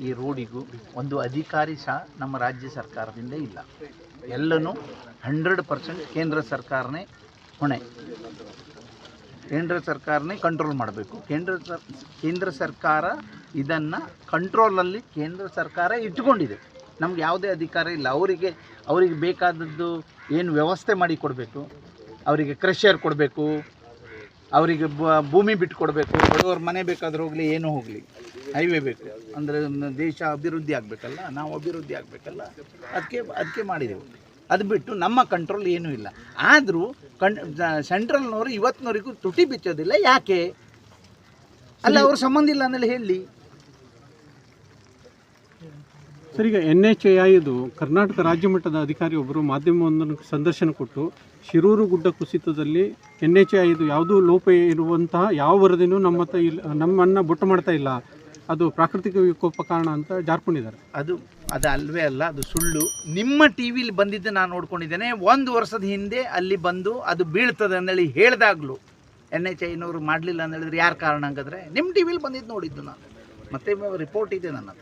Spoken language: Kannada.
ಈ ರೋಡಿಗೂ ಒಂದು ಅಧಿಕಾರಿ ಸಹ ನಮ್ಮ ರಾಜ್ಯ ಸರ್ಕಾರದಿಂದ ಇಲ್ಲ. ಎಲ್ಲನೂ ಹಂಡ್ರೆಡ್ ಪರ್ಸೆಂಟ್ ಕೇಂದ್ರ ಸರ್ಕಾರನೇ ಹೊಣೆ. ಕೇಂದ್ರ ಸರ್ಕಾರನೇ ಕಂಟ್ರೋಲ್ ಮಾಡಬೇಕು. ಕೇಂದ್ರ ಸರ್, ಕೇಂದ್ರ ಸರ್ಕಾರ ಇದನ್ನು ಕಂಟ್ರೋಲಲ್ಲಿ ಕೇಂದ್ರ ಸರ್ಕಾರ ಇಟ್ಕೊಂಡಿದೆ ನಮ್ಗೆ ಯಾವುದೇ ಅಧಿಕಾರ ಇಲ್ಲ. ಅವರಿಗೆ ಅವರಿಗೆ ಬೇಕಾದದ್ದು ಏನು ವ್ಯವಸ್ಥೆ ಮಾಡಿ ಕೊಡಬೇಕು. ಅವರಿಗೆ ಕ್ರೆಷರ್ ಕೊಡಬೇಕು. ಅವರಿಗೆ ಬ- ಭೂಮಿ ಬಿಟ್ಟು ಕೊಡಬೇಕು ಬಡವ್ರ ಮನೆ ಬೇಕಾದ್ರೂ ಹೋಗಲಿ ಏನೂ ಹೋಗಲಿ. ಹೈವೇ ಬೇಕು. ಅಂದರೆ ದೇಶ ಅಭಿವೃದ್ಧಿ ಆಗಬೇಕಲ್ಲ ನಾವು ಅಭಿವೃದ್ಧಿ ಆಗಬೇಕಲ್ಲ ಅದಕ್ಕೆ ಅದಕ್ಕೆ ಮಾಡಿದೆವು. ಅದು ಬಿಟ್ಟು ನಮ್ಮ ಕಂಟ್ರೋಲ್ ಏನೂ ಇಲ್ಲ. ಆದರೂ ಕಣ್ ಸೆಂಟ್ರಲ್ನವರು ಇವತ್ತಿನವರೆಗೂ ತುಟಿ ಬಿಚ್ಚೋದಿಲ್ಲ. ಯಾಕೆ? ಅಲ್ಲ ಅವ್ರ ಸಂಬಂಧ ಇಲ್ಲ ಅಂದೇಳಿ ಹೇಳಿ. ಸರ್ ಈಗ ಎನ್ ಎಚ್ ಎ ಐದು ಕರ್ನಾಟಕ ರಾಜ್ಯ ಮಟ್ಟದ ಅಧಿಕಾರಿ ಒಬ್ಬರು ಮಾಧ್ಯಮವೊಂದನ್ನು ಸಂದರ್ಶನ ಕೊಟ್ಟು ಶಿರೂರು ಗುಡ್ಡ ಕುಸಿತದಲ್ಲಿ ಎನ್ ಎಚ್ ಐ ಐದು ಯಾವುದೂ ಲೋಪ ಇರುವಂತಹ ಯಾವ ವರದಿನೂ ನಮ್ಮ ಹತ್ರ ಇಲ್ಲ, ನಮ್ಮನ್ನು ಬೊಟ್ಟು ಮಾಡ್ತಾ ಇಲ್ಲ. ಅದು ಪ್ರಾಕೃತಿಕ ವಿಕೋಪ ಕಾರಣ ಅಂತ ಜಾರ್ಕೊಂಡಿದ್ದಾರೆ. ಅದು ಅದು ಅಲ್ವೇ ಅಲ್ಲ, ಅದು ಸುಳ್ಳು. ನಿಮ್ಮ ಟಿ ವಿಲಿ ಬಂದಿದ್ದು ನಾನು ನೋಡ್ಕೊಂಡಿದ್ದೇನೆ. ಒಂದು ವರ್ಷದ ಹಿಂದೆ ಅಲ್ಲಿ ಬಂದು ಅದು ಬೀಳ್ತದೆ ಅಂದೇಳಿ ಹೇಳಿದಾಗಲೂ ಎನ್ ಎಚ್ ಐನವರು ಮಾಡಲಿಲ್ಲ ಅಂತ ಹೇಳಿದ್ರೆ ಯಾರು ಕಾರಣ ಹಂಗಾದ್ರೆ? ನಿಮ್ಮ ಟಿ ವಿಲಿ ಬಂದಿದ್ದು ನೋಡಿದ್ದು ನಾನು. ಮತ್ತೆ ರಿಪೋರ್ಟ್ ಇದೆ ನನ್ನ